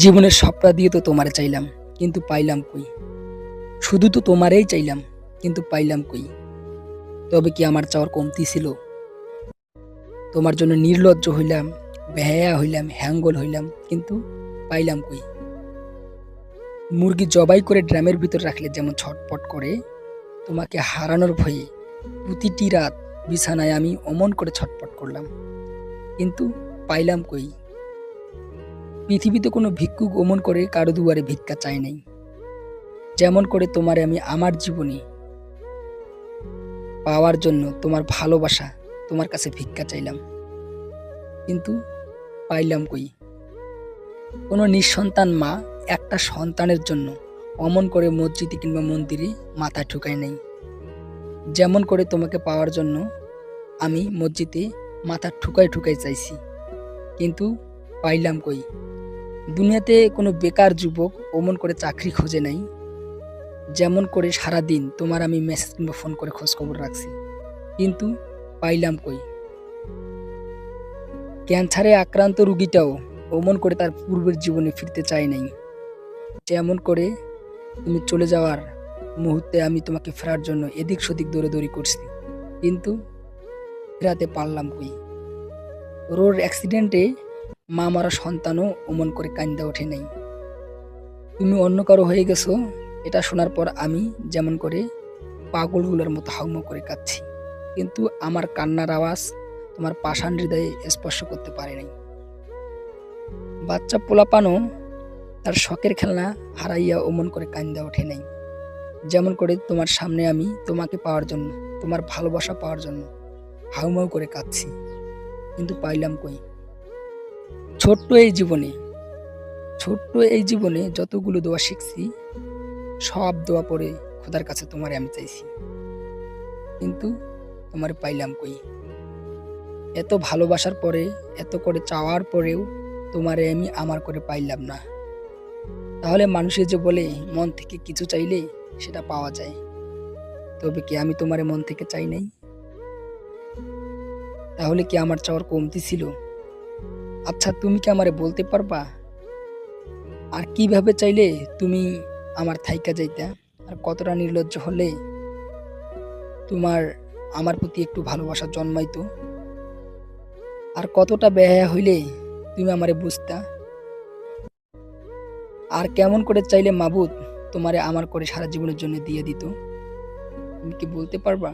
জীবনের সবটা দিয়ে তো তোমারে চাইলাম, কিন্তু পাইলাম কই? শুধু তো তোমারেই চাইলাম, কিন্তু পাইলাম কই? তবে কি আমার চাওয়ার কমতি ছিল? তোমার জন্য নির্লজ্জ হইলাম, বেহায়া হইলাম, হ্যাঙ্গল হইলাম, কিন্তু পাইলাম কই? মুরগি জবাই করে ড্রামের ভিতর রাখলে যেমন ছটপট করে, তোমাকে হারানোর ভয়ে প্রতিটি রাত বিছানায় আমি অমন করে ছটপট করলাম, কিন্তু পাইলাম কই? পৃথিবীতে কোনো ভিক্ষুক অমন করে কারও দুয়ারে ভিক্ষা চাই নাই। যেমন করে তোমারে আমি আমার জীবনে পাওয়ার জন্য তোমার ভালোবাসা তোমার কাছে ভিক্ষা চাইলাম। কিন্তু পাইলাম কই? কোনো নিঃসন্তান মা একটা সন্তানের জন্য অমন করে মসজিদে কিংবা মন্দিরে মাথা ঠুকায় নাই। যেমন করে তোমাকে পাওয়ার জন্য আমি মসজিদে মাথা ঠুকাই ঠুকাই চাইছি। কিন্তু পাইলাম কই? দুনিয়াতে কোনো বেকার যুবক অমন করে চাকরি খোঁজে নাই, যেমন করে সারা দিন তোমার আমি মেসেজ কিংবা ফোন করে খোঁজ খবর রাখছি। কিন্তু পাইলাম কই? ক্যান্সারে আক্রান্ত রুগীটাও অমন করে তার পূর্বের জীবনে ফিরতে চায় নাই। যেমন করে তুমি চলে যাওয়ার মুহূর্তে আমি তোমাকে ফেরার জন্য এদিক সেদিক দৌড়াদৌড়ি করছি, কিন্তু ফেরাতে পারলাম কই? রোড অ্যাক্সিডেন্টে মা মারা সন্তানও অমন করে কান্দা ওঠে নাই। তুমি অন্য কারও হয়ে গেছো, এটা শোনার পর আমি যেমন করে পাগলগুলোর মতো হাউমা করে কাঁদছি। কিন্তু আমার কান্নার আওয়াজ তোমার পাষাণ হৃদয়ে স্পর্শ করতে পারে নাই। বাচ্চা পোলাপানও তার শখের খেলনা হারাইয়া অমন করে কান্দা ওঠে নাই। যেমন করে তোমার সামনে আমি তোমাকে পাওয়ার জন্য, তোমার ভালোবাসা পাওয়ার জন্য হাউমাউ করে কাঁদছি। কিন্তু পাইলাম কই? ছোট্ট এই জীবনে, ছোট্ট এই জীবনে যতগুলো দোয়া শিখছি, সব দোয়া পড়ে খোদার কাছে তোমারে আমি চাইছি। কিন্তু তোমার পাইলাম কই? এত ভালোবাসার পরে, এত করে চাওয়ার পরেও তোমারে আমি আমার করে পাইলাম না। তাহলে মানুষে যে বলে, মন থেকে কিছু চাইলে সেটা পাওয়া যায়। তবে কি আমি তোমারে মন থেকে চাই নাই? তাহলে কি আমার চাওয়ার কমতি ছিল? আচ্ছা তুমি কি আমারে বলতে পারবা? আর কীভাবে চাইলে তুমি আমার থাইকা যাইতা? আর কতটা নির্লজ্জ হলে তোমার আমার প্রতি একটু ভালোবাসা জন্মাইতো? আর কতটা বেহায়া হইলে তুমি আমারে বুঝতা? আর কেমন করে চাইলে মাবুদ তোমারে আমার করে সারা জীবনের জন্য দিয়ে দিত? তুমি কি বলতে পারবা?